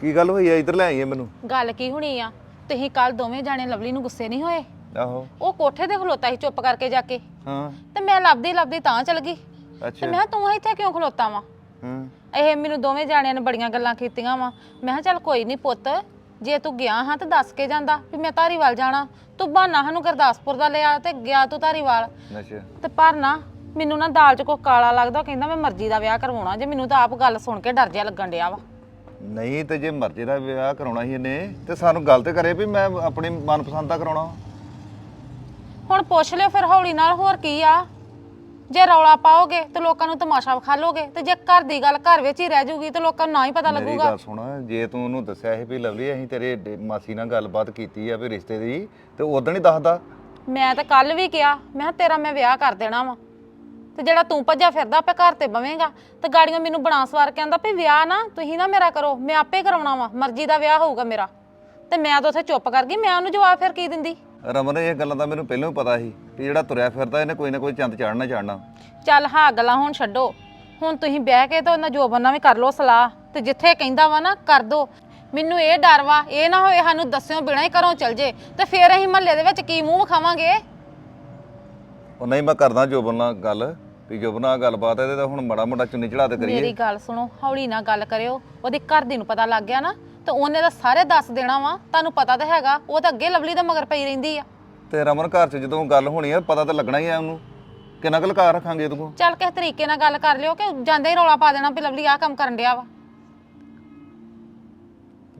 ਕੀ ਗੱਲ ਹੋਈ ਆ? ਇੱਧਰ ਲੈ ਆਈ ਆ ਮੈਨੂੰ। ਗੱਲ ਕੀ ਹੋਣੀ ਆ? ਤੁਸੀਂ ਕੱਲ ਦੋਵੇਂ ਜਾਣੇ ਲਵਲੀ ਨੂੰ ਗੁੱਸੇ ਨਹੀਂ ਹੋਏ? ਆਹੋ। ਉਹ ਕੋਠੇ ਤੇ ਖਲੋਤਾ ਸੀ ਚੁੱਪ ਕਰਕੇ ਜਾ ਕੇ। ਹਾਂ। ਤੇ ਮੈਂ ਲੱਭਦੀ ਲੱਭਦੀ ਤਾਂ ਚਲ ਗਈ। ਤੇ ਅੱਛਾ। ਮੈਂ ਕਿਹਾ ਤੂੰ ਇੱਥੇ ਕਿਉਂ ਖਲੋਤਾ ਵਾ? ਹਾਂ। ਇਹ ਮੈਨੂੰ ਦੋਵੇਂ ਜਾਣਿਆਂ ਨੇ ਬੜੀਆਂ ਗੱਲਾਂ ਕੀਤੀਆਂ ਵਾ। ਮੈਂ ਕਿਹਾ ਚੱਲ ਕੋਈ ਨਹੀਂ ਪੁੱਤ ਜੇ ਤੂੰ ਗਿਆ ਹਾਂ ਤੇ ਦੱਸ ਕੇ ਜਾਂਦਾ ਵੀ ਮੈਂ ਧਾਰੀਵਾਲ ਜਾਣਾ। ਤੂੰ ਬਹਾਨਾ ਸਾਨੂੰ ਗੁਰਦਾਸਪੁਰ ਦਾ ਲਿਆ ਤੇ ਗਿਆ ਤੂੰ ਧਾਰੀਵਾਲ। ਅੱਛਾ। ਤੇ ਪਰ ਨਾ ਮੈਨੂੰ ਨਾ ਦਾਲ 'ਚ ਕੋ ਕਾਲਾ ਲੱਗਦਾ ਉਹ ਕਹਿੰਦਾ ਮੈਂ ਮਰਜ਼ੀ ਦਾ ਵਿਆਹ ਕਰਵਾਉਣਾ। ਜੇ ਮੈਨੂੰ ਤਾਂ ਆਪ ਗੱਲ ਸੁਣ ਕੇ ਡਰ ਜਿਹਾ ਲੱਗਣ ਡਿਆ ਵਾ। ਨਹੀਂ ਤੇ ਜੇ ਮਰਜ਼ੀ ਦਾ ਵਿਆਹ ਕਰਾਉਣਾ ਸੀ ਇਹਨੇ ਤੇ ਸਾਨੂੰ ਗੱਲ ਤੇ ਕਰੇ ਵੀ ਮੈਂ ਆਪਣੀ ਮਨਪਸੰਦ ਦਾ ਕਰਾਉਣਾ। ਹੁਣ ਪੁੱਛ ਲਿਓ ਫਿਰ ਹੌਲੀ ਨਾਲ ਹੋਰ ਕੀ ਆ? ਜੇ ਰੌਲਾ ਪਾਓਗੇ ਤੇ ਲੋਕਾਂ ਨੂੰ ਤਮਾਸ਼ਾ ਵਿਖਾ ਲੋਗੇ ਤੇ ਜੇ ਘਰ ਦੀ ਗੱਲ ਘਰ ਵਿੱਚ ਹੀ ਰਹਿ ਜੂਗੀ ਤੇ ਲੋਕਾਂ ਨੂੰ ਨਾ ਹੀ ਪਤਾ ਮੇਰੀ ਲੱਗੂਗਾ। ਗੱਲ ਸੁਣ ਜੇ ਤੂੰ ਉਹਨੂੰ ਦੱਸਿਆ ਸੀ ਵੀ ਲਵਲੀ ਅਸੀਂ ਤੇਰੇ ਡੇ- ਮਾਸੀ ਨਾਲ ਗੱਲਬਾਤ ਕੀਤੀ ਆ ਵੀ ਰਿਸ਼ਤੇ ਦੀ ਤੇ ਉਦੋਂ ਹੀ ਦੱਸਦਾ। ਮੈਂ ਤਾਂ ਕੱਲ ਵੀ ਕਿਹਾ ਮੈਂ ਕਿਹਾ ਤੇਰਾ ਮੈਂ ਵਿਆਹ ਕਰ ਦੇਣਾ ਵਾ। ਤੇ ਜਿਹੜਾ ਤੂੰ ਭੱਜਾ ਫਿਰਦਾ ਆਪੇ ਘਰ ਤੇ ਬਵੇਂਗਾ। ਤੇ ਗਾੜੀਆਂ ਮੈਨੂੰ ਬਣਾ ਸਵਾਰ ਕੇ ਆਂਦਾ ਵੀ ਵਿਆਹ ਨਾ ਤੁਸੀਂ ਨਾ ਮੇਰਾ ਕਰੋ ਮੈਂ ਆਪੇ ਕਰਾਉਣਾ ਵਾ ਮਰਜ਼ੀ ਦਾ ਵਿਆਹ ਹੋਊਗਾ ਮੇਰਾ। ਤੇ ਮੈਂ ਤਾਂ ਉੱਥੇ ਚੁੱਪ ਕਰ ਗਈ ਮੈਂ ਉਹਨੂੰ ਜਵਾਬ ਫਿਰ ਕੀ ਦਿੰਦੀ? ਰਮਨ ਇਹ ਗੱਲਾਂ ਦਾ ਮੈਨੂੰ ਪਹਿਲਾਂ ਹੀ ਪਤਾ ਸੀ ਕਿ ਜਿਹੜਾ ਤੁਰਿਆ ਫਿਰਦਾ ਇਹਨੇ ਕੋਈ ਨਾ ਕੋਈ ਚੰਦ ਚਾੜਨਾ ਚਾੜਨਾ। ਚੱਲ ਹਾਂ ਗੱਲਾਂ ਹੁਣ ਛੱਡੋ। ਹੁਣ ਤੁਸੀਂ ਬਹਿ ਕੇ ਤੇ ਉਹਨਾਂ ਜੋਬਨ ਨਾਲ ਵੀ ਕਰ ਲਓ ਸਲਾਹ ਤੇ ਜਿੱਥੇ ਕਹਿੰਦਾ ਵਾ ਨਾ ਕਰ ਦੋ। ਮੈਨੂੰ ਇਹ ਡਰ ਵਾ ਇਹ ਨਾ ਹੋਏ ਸਾਨੂੰ ਦੱਸਿਓ ਬਿਨਾਂ ਹੀ ਘਰੋਂ ਚਲ ਜੇ ਤੇ ਫੇਰ ਅਸੀਂ ਮਹੱਲੇ ਦੇ ਵਿੱਚ ਕੀ ਮੂੰਹ ਵਿਖਾਵਾਂਗੇ? ਉਹ ਨਹੀਂ ਮੈਂ ਕਰਦਾ ਜੋਬਨ ਨਾਲ ਗੱਲ। ਵੀ ਜੋਬਨ ਗੱਲਬਾਤ ਹੈ ਤੇ ਹੁਣ ਮੜਾ ਮੋਟਾ ਚੁੰਨੀ ਚੜਾ ਤੇ ਮੇਰੀ ਕਰੀਏ ਗੱਲ ਸੁਣੋ ਹੌਲੀ ਨਾਲ ਗੱਲ ਕਰਿਓ। ਉਹਦੀ ਘਰ ਦੀ ਨੂੰ ਪਤਾ ਲੱਗ ਗਿਆ ਨਾ ਤੇ ਉਹਨੇ ਤਾਂ ਸਾਰੇ ਦੱਸ ਦੇਣਾ ਵਾ ਤੁਹਾਨੂੰ ਪਤਾ ਤਾਂ ਹੈਗਾ ਉਹ ਤਾਂ ਅੱਗੇ ਲਵਲੀ ਦਾ ਮਗਰ ਪਈ ਰਹਿੰਦੀ ਆ। ਤੇ ਰਮਨ ਘਰ 'ਚ ਜਦੋਂ ਗੱਲ ਹੋਣੀ ਆ ਪਤਾ ਤਾਂ ਲੱਗਣਾ ਹੀ ਆ ਉਹਨੂੰ। ਕਿੰਨਾ ਕੁ ਲਕਾ ਰੱਖਾਂਗੇ ਤੂੰ ਚੱਲ ਕਿਸੇ ਤਰੀਕੇ ਨਾਲ ਗੱਲ ਕਰ ਲਿਓ ਕਿ ਜਾਂਦੇ ਹੀ ਰੌਲਾ ਪਾ ਦੇਣਾ ਵੀ ਲਵਲੀ ਆਹ ਕੰਮ ਕਰਨ ਡਿਆ ਵਾ।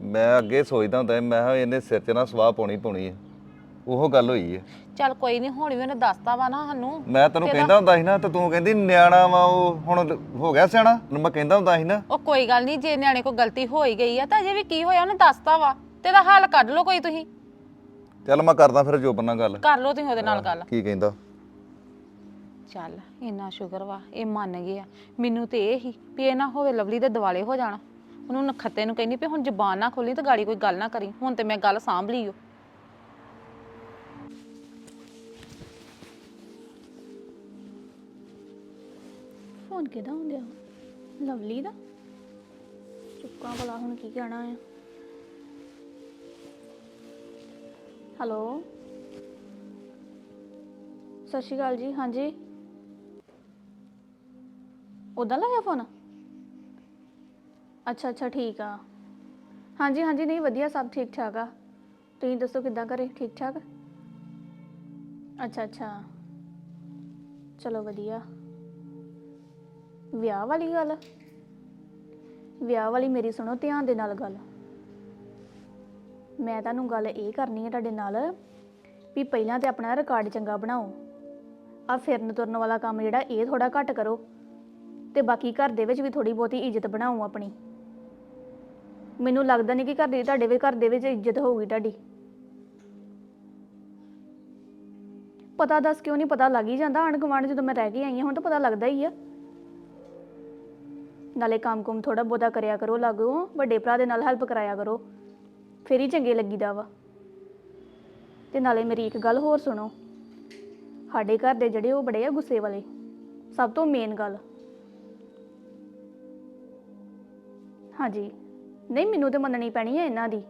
ਮੈਂ ਅੱਗੇ ਸੋਚਦਾ ਹੁੰਦਾ ਸੀ, ਮੈਂ ਕਿਹਾ ਇਹਨੇ ਸਿਰ 'ਚ ਨਾ ਸਵਾਹ ਪਾਉਣੀ ਪਾਉਣੀ ਆ। ਉਹ ਗੱਲ ਹੋਈ ਹੈ ਚੱਲ ਕੋਈ ਨਹੀਂ ਹੁਣ ਵੀ ਉਹਨੇ ਦੱਸਤਾ ਵਾ ਨਾ ਸਾਨੂੰ। ਮੈਂ ਤੈਨੂੰ ਕਹਿੰਦਾ ਹੁੰਦਾ ਸੀ ਨਾ ਤੇ ਤੂੰ ਕਹਿੰਦੀ ਨਿਆਣਾ ਵਾ ਉਹ ਹੁਣ ਹੋ ਗਿਆ ਸਿਆਣਾ? ਮੈਂ ਕਹਿੰਦਾ ਹੁੰਦਾ ਸੀ ਨਾ। ਉਹ ਕੋਈ ਗੱਲ ਨਹੀਂ ਜੇ ਨਿਆਣੇ ਕੋ ਗਲਤੀ ਹੋ ਹੀ ਗਈ ਆ ਤਾਂ ਅਜੇ ਵੀ ਕੀ ਹੋਇਆ ਉਹਨੇ ਦੱਸਤਾ ਵਾ। ਤੇ ਇਹਦਾ ਹੱਲ ਕੱਢ ਲਓ ਕੋਈ ਤੁਸੀਂ। ਚੱਲ ਮੈਂ ਕਰਦਾ ਫਿਰ ਜੋਬਨ ਨਾਲ ਗੱਲ। ਕਰ ਲਓ ਤੁਸੀਂ ਉਹਦੇ ਨਾਲ ਗੱਲ। ਕੀ ਕਹਿੰਦਾ? ਚੱਲ ਇੰਨਾ ਸ਼ੁਕਰ ਵਾ ਇਹ ਮੰਨ ਗਏ ਆ ਮੈਨੂੰ ਤੇ ਇਹ ਹੀ ਵੀ ਇਹ ਨਾ ਹੋਵੇ ਲਵਲੀ ਦੇ ਦਿਵਾਲੇ ਹੋ ਜਾਣਾ। ਉਹਨੂੰ ਨਖੱਤੇ ਨੂੰ ਕਹਿੰਦੀ ਵੀ ਹੁਣ ਜ਼ਬਾਨ ਨਾ ਖੋਲੀ ਤੇ ਗਾੜੀ ਕੋਈ ਗੱਲ ਨਾ ਕਰੀ। ਹੁਣ ਤੇ ਮੈਂ ਗੱਲ ਸਾਂਭ ਲਈ ਓ। ਫੋਨ ਕਿਹਦਾ ਹੁੰਦਿਆ ਲਵਲੀ ਦਾ? ਚੁੱਕਾਂ ਭਲਾ ਹੁਣ ਕੀ ਕਹਿਣਾ ਆ। ਹੈਲੋ? ਸਤਿ ਸ਼੍ਰੀ ਅਕਾਲ ਜੀ, ਹਾਂਜੀ। ਉਦਾਂ ਲਾਇਆ ਫੋਨ? ਅੱਛਾ ਅੱਛਾ, ਠੀਕ ਆ। ਹਾਂਜੀ ਹਾਂਜੀ, ਨਹੀਂ, ਵਧੀਆ, ਸਭ ਠੀਕ ਠਾਕ ਆ। ਤੁਸੀਂ ਦੱਸੋ ਕਿੱਦਾਂ ਘਰੇ? ਠੀਕ ਠਾਕ? ਅੱਛਾ ਅੱਛਾ। ਚਲੋ, ਵਧੀਆ। ਵਿਆਹ ਵਾਲੀ ਗੱਲ? ਵਿਆਹ ਵਾਲੀ ਮੇਰੀ ਸੁਣੋ ਧਿਆਨ ਦੇ ਨਾਲ ਗੱਲ। ਮੈਂ ਤੁਹਾਨੂੰ ਗੱਲ ਇਹ ਕਰਨੀ ਹੈ ਤੁਹਾਡੇ ਨਾਲ ਵੀ ਪਹਿਲਾਂ ਤੇ ਆਪਣਾ ਰਿਕਾਰਡ ਚੰਗਾ ਬਣਾਓ। ਆ ਫਿਰਨ ਤੁਰਨ ਵਾਲਾ ਕੰਮ ਜਿਹੜਾ ਇਹ ਥੋੜਾ ਘੱਟ ਕਰੋ। ਤੇ ਬਾਕੀ ਘਰ ਦੇ ਵਿੱਚ ਵੀ ਥੋੜੀ ਬਹੁਤੀ ਇੱਜ਼ਤ ਬਣਾਓ ਆਪਣੀ। ਮੈਨੂੰ ਲੱਗਦਾ ਨਹੀਂ ਕਿ ਘਰ ਦੇ ਤੁਹਾਡੇ ਵੀ ਘਰ ਦੇ ਵਿੱਚ ਇੱਜ਼ਤ ਹੋਊਗੀ ਤੁਹਾਡੀ। ਪਤਾ ਦੱਸ ਕਿਉਂ ਨਹੀਂ ਪਤਾ ਲੱਗ ਹੀ ਜਾਂਦਾ ਆਣ ਗੁਆਂਢ ਜਦੋਂ ਮੈਂ ਰਹਿ ਕੇ ਆਈ ਹਾਂ, ਹੁਣ ਤਾਂ ਪਤਾ ਲੱਗਦਾ ਹੀ ਆ। ਨਾਲੇ ਕੰਮ ਕੁਮ ਥੋੜਾ ਬਹੁਤਾ ਕਰਿਆ ਕਰੋ, ਲਾਗੋ ਵੱਡੇ ਭਰਾ ਦੇ ਨਾਲ ਹੈਲਪ ਕਰਾਇਆ ਕਰੋ। ਫਿਰ ਹੀ ਚੰਗੇ ਲੱਗੀਦਾ ਵਾ। ਤੇ ਨਾਲੇ ਮੇਰੀ ਇੱਕ ਗੱਲ ਹੋਰ ਸੁਣੋ। ਸਾਡੇ ਘਰ ਦੇ ਜਿਹੜੇ ਉਹ ਬੜੇ ਆ ਗੁੱਸੇ ਵਾਲੇ, ਸਭ ਤੋਂ ਮੇਨ ਗੱਲ। ਹਾਂਜੀ, ਨਹੀਂ ਮੈਨੂੰ ਤੇ ਮੰਨਣੀ ਪੈਣੀ ਹੈ ਇਹਨਾਂ ਦੀ।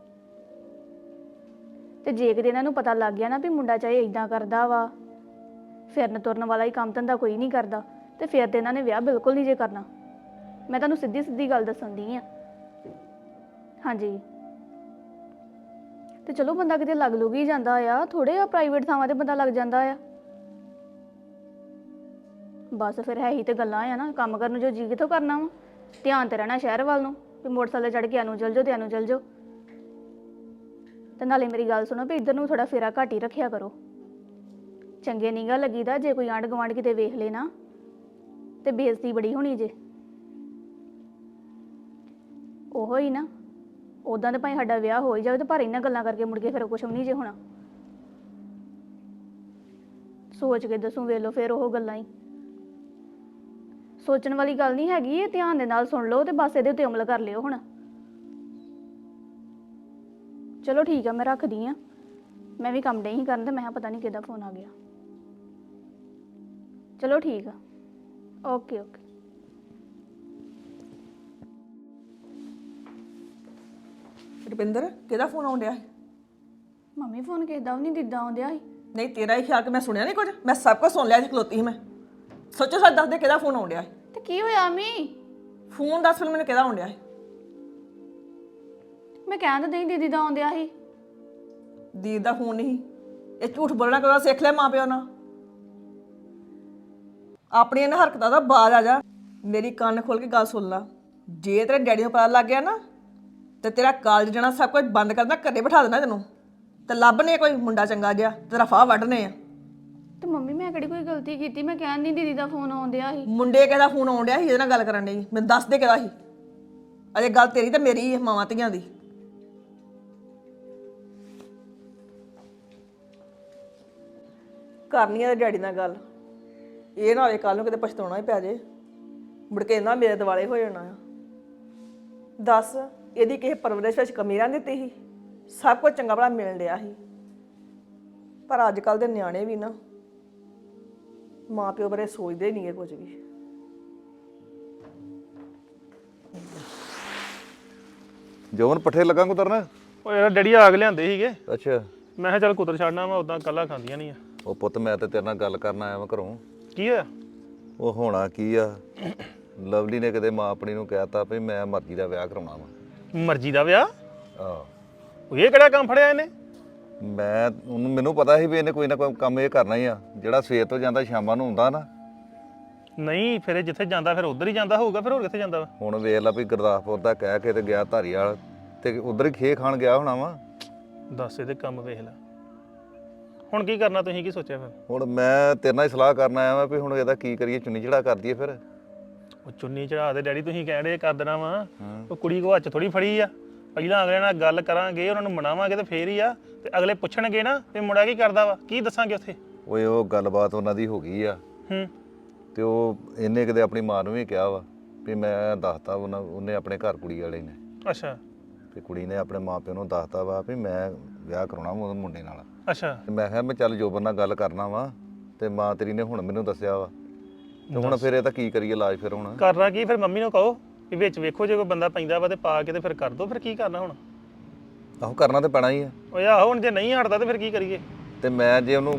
ਤੇ ਜੇ ਕਿਤੇ ਇਹਨਾਂ ਨੂੰ ਪਤਾ ਲੱਗ ਗਿਆ ਨਾ ਵੀ ਮੁੰਡਾ ਚਾਹੇ ਇਦਾਂ ਕਰਦਾ ਵਾ, ਫਿਰਨ ਤੁਰਨ ਵਾਲਾ ਹੀ ਕੰਮ ਧੰਦਾ ਕੋਈ ਨਹੀਂ ਕਰਦਾ, ਤੇ ਫਿਰ ਤੇ ਇਹਨਾਂ ਨੇ ਵਿਆਹ ਬਿਲਕੁਲ ਨਹੀਂ ਜੇ ਕਰਨਾ। ਮੈਂ ਤੁਹਾਨੂੰ ਸਿੱਧੀ ਸਿੱਧੀ ਗੱਲ ਦੱਸਣ ਦੀ ਆ। ਹਾਂਜੀ। ਤੇ ਚਲੋ ਬੰਦਾ ਕਿਤੇ ਲੱਗ ਲੁਗ ਹੀ ਜਾਂਦਾ ਆ ਥੋੜੇ ਆ ਪ੍ਰਾਈਵੇਟ ਥਾਵਾਂ ਤੇ ਬੰਦਾ ਲੱਗ ਜਾਂਦਾ ਆ। ਬਸ ਫਿਰ ਹੈ ਹੀ ਤੇ ਗੱਲਾਂ ਆ ਨਾ, ਕੰਮ ਕਰਨ ਨੂੰ ਜੋ ਜੀ ਕਿਥੋਂ ਕਰਨਾ ਵਾ। ਧਿਆਨ ਤੇ ਰਹਿਣਾ ਸ਼ਹਿਰ ਵੱਲ ਨੂੰ, ਵੀ ਮੋਟਰਸਾਈਕਲ ਚੜ ਕੇ ਆਨੂੰ ਚਲ ਜਾਓ ਤੇ ਆਨੂੰ ਚਲ ਜਾਓ। ਤੇ ਨਾਲੇ ਮੇਰੀ ਗੱਲ ਸੁਣੋ ਵੀ ਇੱਧਰ ਨੂੰ ਥੋੜਾ ਫੇਰਾ ਘੱਟ ਹੀ ਰੱਖਿਆ ਕਰੋ। ਚੰਗੇ ਨੀਗਾ ਲੱਗੀਦਾ, ਜੇ ਕੋਈ ਆਂਢ ਗੁਆਂਢ ਕਿਤੇ ਵੇਖ ਲੇ ਨਾ, ਤੇ ਬੇਇੱਜ਼ਤੀ ਬੜੀ ਹੋਣੀ ਜੇ। ਉਹੋ ਹੀ ਨਾ। ਉਦਾਂ ਤੇ ਭਾਵੇਂ ਸਾਡਾ ਵਿਆਹ ਹੋ ਹੀ ਜਾਵੇ ਤੇ ਪਰ ਇਹਨਾਂ ਗੱਲਾਂ ਕਰਕੇ ਮੁੜ ਕੇ ਫਿਰ ਕੁਛ ਵੀ ਨਹੀਂ ਜੇ ਹੋਣਾ। ਸੋਚ ਕੇ ਦੱਸੂ, ਵੇਖ ਲਓ ਫਿਰ ਉਹ ਗੱਲਾਂ ਹੀ। ਸੋਚਣ ਵਾਲੀ ਗੱਲ ਨਹੀਂ ਹੈਗੀ, ਇਹ ਧਿਆਨ ਦੇ ਨਾਲ ਸੁਣ ਲਓ ਤੇ ਬਸ ਇਹਦੇ ਉੱਤੇ ਅਮਲ ਕਰ ਲਿਓ ਹੁਣ। ਚਲੋ ਠੀਕ ਆ, ਮੈਂ ਰੱਖਦੀ ਆ। ਮੈਂ ਵੀ ਕੰਮ ਨਹੀਂ ਕਰਨ ਤੇ ਮੈਂ ਕਿਹਾ ਪਤਾ ਨਹੀਂ ਕਿਹਦਾ ਫੋਨ ਆ ਗਿਆ। ਚਲੋ ਠੀਕ ਆ। Okay okay. ਰੁਪਿੰਦਰ ਕਿਹਦਾ ਫੋਨ ਆਉਣ ਡਿਆ ਹੈ ਮੰਮੀ ਫੋਨ ਕਿਸੇ ਦਾ ਵੀ ਨਹੀਂ ਦਿੱਦਾ ਆਉਂਦਿਆ ਸੀ। ਨਹੀਂ ਤੇਰਾ ਹੀ ਖਿਆਲ ਕਿ ਮੈਂ ਸੁਣਿਆ ਨਹੀਂ ਕੁਝ? ਮੈਂ ਸਭ ਕੁਝ ਸੁਣ ਲਿਆ ਜੀ ਖਲੋਤੀ ਸੀ ਮੈਂ। ਸੋਚੋ ਸੱਚ ਦੱਸ ਦੇ ਕਿਹਦਾ ਫੋਨ ਆਉਣ ਡਿਆ ਹੈ ਤੇ ਕੀ ਹੋਇਆ ਮੀ ਫੋਨ ਦੱਸ ਫਿਰ ਮੈਨੂੰ ਕਿਹਦਾ ਆਉਣ ਡਿਆ ਹੈ ਮੈਂ ਕਹਿਣ ਤਾਂ ਨਹੀਂ ਦੀਦੀ ਦਾ ਆਉਂਦਿਆ ਸੀ। ਦੀਦ ਦਾ ਫੋਨ ਨਹੀਂ। ਇਹ ਝੂਠ ਬੋਲਣਾ ਕਦੋਂ ਸਿੱਖ ਲਿਆ ਮਾਂ ਪਿਓ ਨਾਲ। ਆਪਣੀ ਇਹਨਾਂ ਹਰਕਤਾਂ ਦਾ ਬਾਜ ਆ ਜਾ। ਮੇਰੀ ਕੰਨ ਖੋਲ ਕੇ ਗੱਲ ਸੁਣ ਲਾ। ਜੇ ਤੇਰੇ ਡੈਡੀ ਨੂੰ ਪਤਾ ਲੱਗ ਗਿਆ ਨਾ ਤੇ ਤੇਰਾ ਕਾਲਜ ਜਾਣਾ ਸਭ ਕੁਝ ਬੰਦ ਕਰਨਾ ਘਰੇ ਬਿਠਾ ਦੇਣਾ ਤੈਨੂੰ। ਤੇ ਲੱਭਨੇ ਕੋਈ ਮੁੰਡਾ ਚੰਗਾ ਜਿਹਾ ਤੇਰਾ ਫਾਹ ਵੱਢਨੇ ਆ। ਤੇ ਮੰਮੀ ਮੈਂ ਕਿਹੜੀ ਕੋਈ ਗਲਤੀ ਕੀਤੀ? ਮੈਂ ਕਹਿਣ ਨਹੀਂ ਦੀਦੀ ਦਾ ਫੋਨ ਆਉਂਦਿਆ ਸੀ। ਮੁੰਡੇ ਕਿਹਦਾ ਫੋਨ ਆਉਣ ਡਿਆ ਸੀ ਇਹਦੇ ਨਾਲ ਗੱਲ ਕਰਨ ਲਈ ਮੈਨੂੰ ਦੱਸ ਦੇ ਕਿਹਦਾ ਸੀ। ਅਜੇ ਗੱਲ ਤੇਰੀ ਤੇ ਮੇਰੀ ਹੈ ਮਾਵਾਂ ਧੀਆਂ ਦੀ। ਕਰਨੀ ਆ ਡੈਡੀ ਨਾਲ ਗੱਲ। ਇਹ ਨਾ ਹੋਵੇ ਕੱਲ ਨੂੰ ਕਿਤੇ ਪਛਤਾਉਣਾ ਹੀ ਪੈ ਜੇ। ਮੁੜ ਕੇ ਇਹਨਾਂ ਮੇਰੇ ਦਿਵਾਲੇ ਹੋ ਜਾਣਾ ਆ। ਦੱਸ। ਇਹਦੀ ਕਿਸੇ ਪਰਵਰਿਸ਼ ਵਿੱਚ ਕਮੀ ਰਹਿ ਦਿੱਤੀ ਸੀ। ਸਭ ਕੁਝ ਚੰਗਾ ਭਲਾ ਮਿਲਣ ਡਿਆ ਸੀ। ਪਰ ਅੱਜ ਕੱਲ ਦੇ ਨਿਆਣੇ ਵੀ ਨਾ ਮਾਂ ਪਿਓ ਬਾਰੇ ਸੋਚਦੇ ਨਹੀਂ ਇਹ ਕੁਝ ਵੀ। ਜੋਬਨ ਪੱਠੇ ਲੱਗਾ ਕੁਤਰਨ? ਉਹ ਯਾਰ ਡੈਡੀ ਆਗ ਲਿਆਂਦੇ ਸੀਗੇ। ਅੱਛਾ। ਮੈਂ ਕਿਹਾ ਚੱਲ ਕੁਤਰ ਛੱਡਣਾ ਵਾ ਉਦਾਂ ਕੱਲਾ ਖਾਂਦੀਆਂ ਨਹੀਂ ਆ। ਉਹ ਪੁੱਤ ਮੈਂ ਤੇ ਤੇਰੇ ਨਾਲ ਗੱਲ ਕਰਨ ਆਇਆ ਵਾਂ ਘਰੋਂ। ਕੀ ਹੋਇਆ? ਉਹ ਹੋਣਾ ਕੀ ਆ? ਲਵਲੀ ਨੇ ਕਿਤੇ ਮਾਂ ਆਪਣੀ ਨੂੰ ਕਹਿਤਾ ਵੀ ਮੈਂ ਮਰਜ਼ੀ ਦਾ ਵਿਆਹ ਕਰਾਉਣਾ ਵਾ। ਮਰਜ਼ੀ ਦਾ ਵਿਆਹ। ਆਹ। ਉਹ ਇਹ ਕਿਹੜਾ ਕੰਮ ਫੜਿਆ ਇਹਨੇ? ਮੈਂ ਉਹਨੂੰ ਮੈਨੂੰ ਪਤਾ ਸੀ ਵੀ ਇਹਨੇ ਕੋਈ ਨਾ ਕੋਈ ਕੰਮ ਇਹ ਕਰਨਾ ਹੀ ਆ। ਜਿਹੜਾ ਸਵੇਰ ਤੋਂ ਜਾਂਦਾ ਸ਼ਾਮਾਂ ਨੂੰ ਹੁੰਦਾ ਨਾ। ਨਹੀਂ ਫਿਰ ਇਹ ਜਿੱਥੇ ਜਾਂਦਾ ਫਿਰ ਉਧਰ ਹੀ ਜਾਂਦਾ ਹੋਊਗਾ ਫਿਰ ਹੋਰ ਕਿੱਥੇ ਜਾਂਦਾ ਵਾ? ਹੁਣ ਵੇਖ ਲਾ ਵੀ ਗੁਰਦਾਸਪੁਰ ਦਾ ਕਹਿ ਕੇ ਤੇ ਗਿਆ ਧਾਰੀਵਾਲ ਤੇ ਉਧਰ ਹੀ ਖੇ ਖਾਣ ਗਿਆ ਹੋਣਾ ਵਾ। ਦੱਸ ਇਹਦੇ ਕੰਮ ਵੇਖ ਲੈ। ਹੁਣ ਕੀ ਕਰਨਾ ਤੁਸੀਂ ਕੀ ਸੋਚਿਆ ਫਿਰ? ਹੁਣ ਮੈਂ ਤੇਰੇ ਨਾਲ ਹੀ ਸਲਾਹ ਕਰਨ ਆਇਆ ਵਾਂ ਵੀ ਹੁਣ ਇਹਦਾ ਕੀ ਕਰੀਏ ਚੁੰਨੀ ਚੜਾ ਕਰ ਦਈਏ ਫਿਰ। ਉਹ ਚੁੰਨੀ ਚੜਾ ਦੇ ਡੈਡੀ ਤੁਸੀਂ ਕਹਿ ਰਹੇ ਕਰ ਦੇਣਾ ਵਾ। ਉਹ ਕੁੜੀ ਕੋ ਹੱਥ ਥੋੜੀ ਫੜੀ ਆ। ਪਹਿਲਾਂ ਅਗਲੇ ਨਾਲ ਗੱਲ ਕਰਾਂਗੇ ਉਹਨਾਂ ਨੂੰ ਮਨਾਵਾਂਗੇ ਤੇ ਫੇਰ ਹੀ ਆ। ਤੇ ਅਗਲੇ ਪੁੱਛਣਗੇ ਨਾ ਵੀ ਮੁੰਡਾ ਕੀ ਕਰਦਾ ਵਾ ਕੀ ਦੱਸਾਂਗੇ ਉੱਥੇ? ਓਏ ਉਹ ਗੱਲਬਾਤ ਉਹਨਾਂ ਦੀ ਹੋ ਗਈ ਆ। ਹੂੰ। ਤੇ ਉਹ ਇਹਨੇ ਕਿਤੇ ਆਪਣੀ ਮਾਂ ਨੂੰ ਵੀ ਕਿਹਾ ਵਾ ਵੀ ਮੈਂ ਦੱਸਤਾ ਉਹਨਾਂ ਉਹਨੇ ਆਪਣੇ ਘਰ ਕੁੜੀ ਵਾਲੇ ਨੇ। ਅੱਛਾ। ਤੇ ਕੁੜੀ ਨੇ ਆਪਣੇ ਮਾਪਿਆਂ ਨੂੰ ਦੱਸਤਾ ਵਾ ਵੀ ਮੈਂ ਵਿਆਹ ਕਰਾਉਣਾ ਵਾ ਮੁੰਡੇ ਨਾਲ। ਅੱਛਾ। ਤੇ ਮੈਂ ਕਿਹਾ ਮੈਂ ਚੱਲ ਜੋਬਨ ਨਾਲ ਗੱਲ ਕਰਨਾ ਵਾ ਤੇ ਮਾਂ ਤੇਰੀ ਨੇ ਹੁਣ ਮੈਨੂੰ ਦੱਸਿਆ ਵਾ। ਤੇ ਹੁਣ ਫਿਰ ਇਹ ਤਾਂ ਕੀ ਕਰੀਏ ਇਲਾਜ ਫਿਰ ਹੁਣ। ਕਰਨਾ ਕੀ ਫਿਰ ਮੰਮੀ ਨੂੰ ਕਹੋ ਵੀ ਵਿੱਚ ਵੇਖੋ ਜੇ ਕੋਈ ਬੰਦਾ ਪੈਂਦਾ ਵਾ ਤੇ ਪਾ ਕੇ ਤੇ ਫਿਰ ਕਰ ਦੋ ਫਿਰ ਕੀ ਕਰਨਾ ਹੁਣ? ਆਹੋ ਕਰਨਾ ਤੇ ਪੈਣਾ ਹੀ ਆ। ਓਏ ਆਹੋ ਹੁਣ ਜੇ ਨਹੀਂ ਹਟਦਾ ਤੇ ਫਿਰ ਕੀ ਕਰੀਏ? ਤੇ ਮੈਂ ਜੇ ਉਹਨੂੰ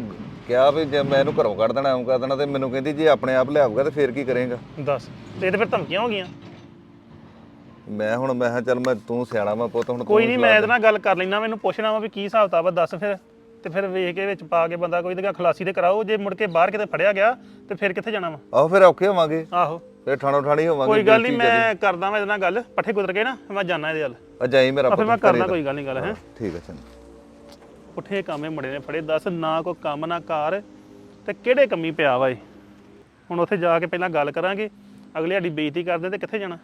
ਕਿਹਾ ਵੀ ਜੇ ਮੈਂ ਇਹਨੂੰ ਘਰੋਂ ਕੱਢ ਦੇਣਾ ਐਂ ਕਰ ਦੇਣਾ ਤੇ ਮੈਨੂੰ ਕਹਿੰਦੀ ਜੇ ਆਪਣੇ ਆਪ ਲਿਆਊਗਾ ਤੇ ਫਿਰ ਕੀ ਕਰੇਗਾ? ਦੱਸ ਤੇ ਇਹ ਤੇ ਫਿਰ ਧਮਕੀਆਂ ਹੋ ਗਈਆਂ। ਮੈਂ ਹੁਣ ਮੈਂ ਕਿਹਾ ਚੱਲ ਮੈਂ ਤੂੰ ਸਿਆਣਾ ਵਾ ਪੁੱਤ ਹੁਣ ਕੋਈ ਤੂੰ ਨਹੀਂ ਮੈਂ ਇਹਦੇ ਨਾਲ ਗੱਲ ਕਰ ਲੈਣਾ ਮੈਨੂੰ ਪੁੱਛਣਾ ਵਾ ਵੀ ਕੀ ਹਿਸਾਬ ਤਾ ਵਾ ਦੱਸ ਫਿਰ। ਤੇ ਫਿਰ ਵੇਖ ਕੇ ਵਿੱਚ ਪਾ ਕੇ ਬੰਦਾ ਕੋਈ ਇਹਦੇ ਖਲਾਸੀ ਤੇ ਕਰਾਓ ਜੇ ਮੁੜ ਕੇ ਬਾਹਰ ਕਿਤੇ ਫੜਿਆ ਗਿਆ ਤੇ ਫਿਰ ਕਿੱਥੇ ਜਾਣਾ ਵਾ? ਆਹੋ ਫਿਰ ਔਖੇ ਹੋਵਾਂਗੇ। ਆਹੋ। ਫਿਰ ਠਾਣੋ ਠਾਣੀ ਹੋਵਾਂਗੇ ਕੋਈ ਗੱਲ ਨਹੀਂ ਮੈਂ ਕਰਦਾ ਮੈਂ ਇਹਦੇ ਨਾਲ ਗੱਲ ਪੱਠੇ ਕੁਤਰ ਕੇ ਨਾ ਮੈਂ ਜਾਣਾ ਇਹਦੇ ਵੱਲ। ਅਜਾਈ ਮੇਰਾ ਆ ਫਿਰ ਪੁੱਤ ਮੈਂ ਘਰੇ ਕਰਦਾ। ਕੋਈ ਗੱਲ ਨਹੀਂ ਗੱਲ ਹੈ। ਠੀਕ ਹੈ ਚੰਗਾ। ਪੁੱਠੇ ਕਾਮੇ ਮੁੰਡੇ ਨੇ ਫੜੇ ਦੱਸ ਨਾ ਕੋਈ ਕੰਮ ਨਾ ਕਾਰ ਤੇ ਕਿਹੜੇ ਕੰਮੀ ਪਿਆ ਵਾ ਇਹ? ਹੁਣ ਉੱਥੇ ਜਾ ਕੇ ਪਹਿਲਾਂ ਗੱਲ ਕਰਾਂਗੇ ਅਗਲੇ ਸਾਡੀ ਬੇਇੱਜ਼ਤੀ ਕਰਦੇ ਤੇ ਕਿੱਥੇ ਜਾਣਾ?